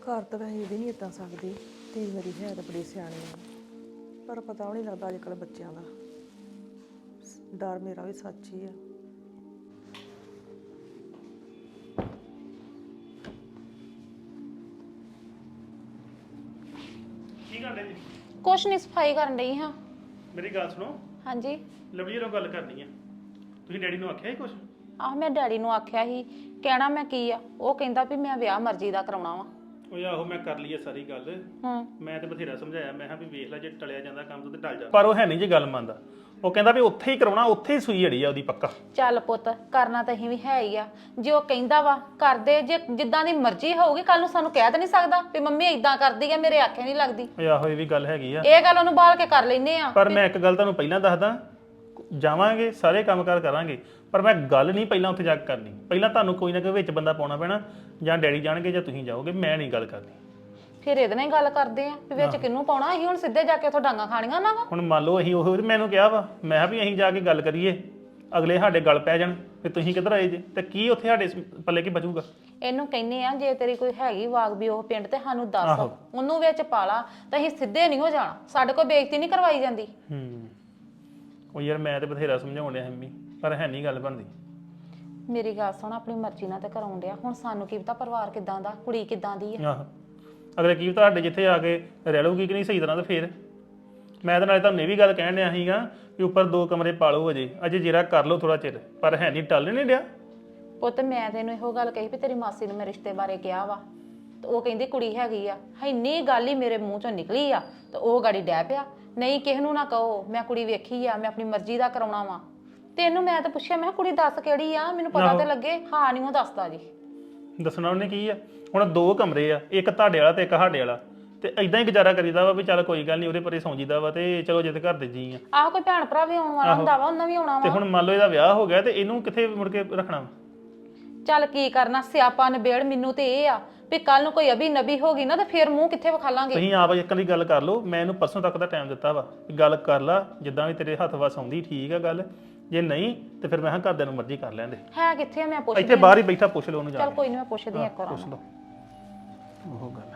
ਘਰ ਤਾਂ ਵੈਸੇ ਇਹਦੀ ਨਹੀਂ ਇਦਾਂ ਸਕਦੀ। ਧੀ ਮੇਰੀ ਹੈ ਤਾਂ ਬੜੀ ਸਿਆਣੀ ਆ। ਪਰ ਪਤਾ ਵੀ ਨਹੀਂ ਲੱਗਦਾ ਅੱਜ ਕੱਲ੍ਹ ਬੱਚਿਆਂ ਦਾ। ਡਰ ਮੇਰਾ ਵੀ ਸੱਚ ਹੀ ਆ। ਕੁਛ ਨਹੀਂ ਸਫ਼ਾਈ ਕਰਨ ਡਈ ਹਾਂ। ਮੇਰੀ ਗੱਲ ਸੁਣੋ। ਹਾਂਜੀ। ਲਵਲੀ ਨਾਲ ਗੱਲ ਕਰਨੀ ਆ। ਤੁਸੀਂ ਡੈਡੀ ਨੂੰ ਆਖਿਆ ਹੀ ਕੁਛ? ਆਹ ਮੈਂ ਡੈਡੀ ਨੂੰ ਆਖਿਆ ਸੀ ਕਹਿਣਾ ਮੈਂ ਕੀ ਆ ਉਹ ਕਹਿੰਦਾ ਵੀ ਮੈਂ ਵਿਆਹ ਮਰਜ਼ੀ ਦਾ ਕਰਾਉਣਾ ਵਾ। ਉਹ ਆਹੋ ਮੈਂ ਕਰ ਲਈ ਆ ਸਾਰੀ ਗੱਲ। ਹੂੰ। ਮੈਂ ਤੇ ਬਥੇਰਾ ਸਮਝਾਇਆ ਮੈਂ ਕਿਹਾ ਵੀ ਵੇਖ ਲੈ ਜੇ ਟਲਿਆ ਜਾਂਦਾ ਕੰਮ ਤੋਂ ਤੇ ਟਲ ਜਾ। ਪਰ ਉਹ ਹੈ ਨਹੀਂ ਜੀ ਗੱਲ ਮੰਨਦਾ। ਉਹ ਕਹਿੰਦਾ ਵੀ ਉੱਥੇ ਹੀ ਕਰਾਉਣਾ ਉੱਥੇ ਹੀ ਸੂਈ ਅੜੀ ਆ ਉਹਦੀ ਪੱਕਾ। ਚੱਲ ਪੁੱਤ ਕਰਨਾ ਤਾਂ ਅਸੀਂ ਵੀ ਹੈ ਹੀ ਆ। ਜੇ ਉਹ ਕਹਿੰਦਾ ਵਾ ਕਰਦੇ ਜੇ ਜਿੱਦਾਂ ਦੀ ਮਰਜ਼ੀ ਹੋਊਗੀ ਕੱਲ ਨੂੰ ਸਾਨੂੰ ਕਹਿ ਤਾਂ ਨਹੀਂ ਸਕਦਾ ਵੀ ਮੰਮੀ ਇਦਾਂ ਕਰਦੀ ਆ ਮੇਰੇ ਆਖੇ ਨਹੀਂ ਲੱਗਦੀ। ਉਹ ਆਹੋ ਇਹ ਵੀ ਗੱਲ ਹੈਗੀ ਆ। ਇਹ ਗੱਲ ਉਹਨੂੰ ਬਾਲ ਕੇ ਕਰ ਲੈਨੇ ਆ। ਪਰ ਮੈਂ ਇੱਕ ਗੱਲ ਤੁਹਾਨੂੰ ਪਹਿਲਾਂ ਦੱਸਦਾ। ਜਾਵਾਂਗੇ ਸਾਰੇ ਕੰਮਕਾਰ ਕਰਾਂਗੇ। ਪਰ ਮੈਂ ਗੱਲ ਨਹੀਂ ਪਹਿਲਾਂ ਉੱਥੇ ਜਾ ਕੇ ਕਰਨੀ। ਪਹਿਲਾਂ ਤੁਹਾਨੂੰ ਕੋਈ ਨਾ ਕੋਈ ਵਿੱਚ ਬੰਦਾ ਪਾਉਣਾ ਪੈਣਾ ਜਾਂ ਡੈਡੀ ਜਾਣਗੇ ਜਾਂ ਤੁਸੀਂ ਜਾਓਗੇ ਮੈਂ ਨਹੀਂ ਗੱਲ ਕਰਨੀ। ਫਿਰ ਇਹਦੇ ਨਾਲ ਹੀ ਗੱਲ ਕਰਦੇ ਆ ਵੀ ਵਿੱਚ ਕਿਹਨੂੰ ਪਾਉਣਾ ਅਸੀਂ ਹੁਣ ਸਿੱਧੇ ਜਾ ਕੇ ਉੱਥੋਂ ਡਾਂਗਾ ਖਾਣੀਆਂ ਨਾ ਹੁਣ ਮੰਨ ਲਓ ਅਸੀਂ ਉਹ ਮੈਨੂੰ ਕਿਹਾ ਵਾ ਮੈਂ ਕਿਹਾ ਵੀ ਅਸੀਂ ਜਾ ਕੇ ਗੱਲ ਕਰੀਏ ਅਗਲੇ ਸਾਡੇ ਗੱਲ ਪੈ ਜਾਣ ਵੀ ਤੁਸੀਂ ਕਿੱਧਰ ਆਏ ਜੇ? ਤੇ ਕੀ ਉੱਥੇ ਸਾਡੇ ਪੱਲੇ ਕੀ ਬਚੂਗਾ? ਇਹਨੂੰ ਕਹਿੰਨੇ ਆ ਜੇ ਤੇਰੀ ਕੋਈ ਹੈਗੀ ਵਾਗ ਵੀ ਉਹ ਪਿੰਡ ਤੇ ਸਾਨੂੰ ਦੱਸ। ਉਹਨੂੰ ਵਿੱਚ ਪਾ ਲਾ ਤਾਂ ਅਸੀਂ ਸਿੱਧੇ ਨਹੀਂ ਹੋ ਜਾਣਾ। ਸਾਡੇ ਕੋਲ ਬੇਇੱਜ਼ਤੀ ਨਹੀਂ ਕਰਵਾਈ ਜਾਂਦੀ। ਹੂੰ। ਉਹ ਯਾਰ ਮੈਂ ਤੇ ਬਥੇਰਾ ਸਮਝਾਉਣ ਡਿਆ ਮੰਮੀ ਪਰ ਹੈ ਨਹੀਂ ਗੱਲ ਬਣਦੀ। ਮੇਰੀ ਗੱਲ ਸੁਣ ਆਪਣੀ ਮਰਜ਼ੀ ਨਾਲ ਤੇ ਕਰਾਉਣ ਡਿਆ। ਹੁਣ ਸਾਨੂੰ ਕੀ ਪਤਾ ਪਰਿਵਾਰ ਕਿਦਾਂ ਦਾ ਕੁੜੀ ਕਿਦਾਂ ਦੀ ਆ। ਆਹੋ ਅਗਲੇ ਕੀ ਤੁਹਾਡੇ ਜਿੱਥੇ ਆ ਕੇ ਰਹਿ ਲਊਗੀ ਕਿ ਨਹੀਂ ਸਹੀ ਤਰ੍ਹਾਂ ਤੇ ਫੇਰ। ਮੈਂ ਤਾਂ ਨਾਲੇ ਤੁਹਾਨੂੰ ਇਹ ਵੀ ਗੱਲ ਕਹਿਣ ਡਿਆ ਸੀਗਾ ਕਿ ਉੱਪਰ ਦੋ ਕਮਰੇ ਪਾ ਲਓ ਅਜੇ ਅਜੇ ਜੀਰਾ ਕਰ ਲਓ ਥੋੜਾ ਚਿਰ ਪਰ ਹੈ ਨਹੀਂ ਟੱਲ ਨਹੀਂ ਡਿਆ। ਪੁੱਤ ਮੈਂ ਤੈਨੂੰ ਇਹੋ ਗੱਲ ਕਹੀ ਵੀ ਤੇਰੀ ਮਾਸੀ ਨੂੰ ਮੈਂ ਰਿਸ਼ਤੇ ਬਾਰੇ ਕਿਹਾ ਵਾ। ਤੇ ਉਹ ਕਹਿੰਦੀ ਕੁੜੀ ਹੈਗੀ ਆ। ਇੰਨੀ ਗੱਲ ਹੀ ਮੇਰੇ ਮੂੰਹ ਚੋਂ ਨਿਕਲੀ ਆ। ਤੇ ਉਹ ਗਾੜੀ ਡੈ ਪਿਆ। ਨਹੀਂ ਕਿਸ ਨੂੰ ਨਾ ਕਹੋ ਮੈਂ ਕੁੜੀ ਵੇਖੀ ਆ ਮੈਂ ਆਪਣੀ ਮਰਜ਼ੀ ਦਾ ਕਰਾਉਣਾ ਵਾ। ਤੈਨੂੰ ਮੈਂ ਤਾਂ ਪੁੱਛਿਆ ਮੈਂ ਕਿਹਾ ਕੁੜੀ ਦੱਸ ਕਿਹੜੀ ਆ? ਮੈਨੂੰ ਪਤਾ ਤੇ ਲੱਗੇ। ਹਾਂ ਨਹੀਂ ਉਹ ਦੱਸਦਾ ਜੀ। ਦੱਸਣਾ ਉਹਨੇ ਕੀ ਆ? ਹੁਣ ਦੋ ਕਮਰੇ ਆ ਇੱਕ ਤੁਹਾਡੇ ਵਾਲਾ ਤੇ ਇੱਕ ਸਾਡੇ ਵਾਲਾ। ਤੇ ਐਦਾਂ ਹੀ ਗੁਜ਼ਾਰਾ ਕਰੀਦਾ ਵਾ ਵੀ ਚੱਲ ਕੋਈ ਗੱਲ ਨਹੀਂ ਉਹਦੇ ਪਰੇ ਸੌਂ ਜੀਦਾ ਵਾ ਤੇ ਚਲੋ ਜਿੱਦ ਘਰ ਦੇ ਜੀ ਆ। ਆਹ ਕੋਈ ਭੈਣ ਭਰਾ ਵੀ ਆਉਣ ਵਾਲਾ ਹੁੰਦਾ ਵਾ ਉਹਨਾਂ ਵੀ ਆਉਣਾ ਤੇ ਵਾ ਹੁਣ ਮੰਨ ਲਓ ਇਹਦਾ ਵਿਆਹ ਹੋ ਗਿਆ ਤੇ ਇਹਨੂੰ ਕਿੱਥੇ ਮੁੜ ਕੇ ਰੱਖਣਾ ਵਾ? ਚੱਲ ਕੀ ਕਰਨਾ ਸਿਆਪਾ ਨਿਬੇੜ ਮੈਨੂੰ ਤੇ ਇਹ ਆ ਵੀ ਕੱਲ ਨੂੰ ਕੋਈ ਅਭੀ ਨਬੀ ਹੋ ਗਈ ਨਾ ਤੇ ਫੇਰ ਮੂੰਹ ਕਿੱਥੇ ਵਿਖਾਲਾਂਗੇ? ਤੁਸੀਂ ਆਪ ਇੱਕ ਦੀ ਗੱਲ ਕਰ ਲਓ ਮੈਂ ਇਹਨੂੰ ਪਰਸੋਂ ਤੱਕ ਦਾ ਟਾਈਮ ਦਿੱਤਾ ਵਾ ਵੀ ਗੱਲ ਕਰ ਲਾ ਜਿੱਦਾਂ ਵੀ ਤੇਰੇ ਹੱਥ ਵਸ ਆਉਂਦੀ ਠੀਕ ਆ ਗੱਲ। ਜੇ ਨਹੀਂ ਤੇ ਫਿਰ ਮੈਂ ਹਾਂ ਘਰਦਿਆਂ ਨੂੰ ਮਰਜ਼ੀ ਕਰ ਲੈਂਦੇ ਹੈ ਕਿੱਥੇ ਆ ਮੈਂ ਪੁੱਛ ਇੱਥੇ ਬਾਹਰ ਹੀ ਬੈਠਾ ਪੁੱਛ ਲਓ ਉਹਨੂੰ ਜਾ ਚੱਲ ਕੇ। ਕੋਈ ਨਹੀਂ ਮੈਂ ਪੁੱਛਦੀ ਆ ਇੱਕ ਵਾਰ। ਪੁੱਛ ਲਓ। ਉਹ ਗੱਲ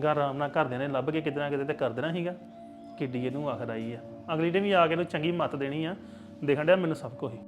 ਘਰ ਆਰਾਮ ਨਾਲ ਘਰਦਿਆਂ ਨੇ ਲੱਭ ਕੇ ਕਿਤੇ ਨਾ ਕਿਤੇ ਤੇ ਕਰ ਦੇਣਾ ਸੀਗਾ। ਕਿੱਡੀ ਇਹਨੂੰ ਆਖਰ ਆਈ ਆ। ਅਗਲੀ ਨੇ ਵੀ ਆ ਕੇ ਇਹਨੂੰ ਚੰਗੀ ਮੱਤ ਦੇਣੀ ਆ। ਦੇਖਣ ਡਿਆ ਮੈਨੂੰ ਸਭ ਕੁਝ ਹੀ।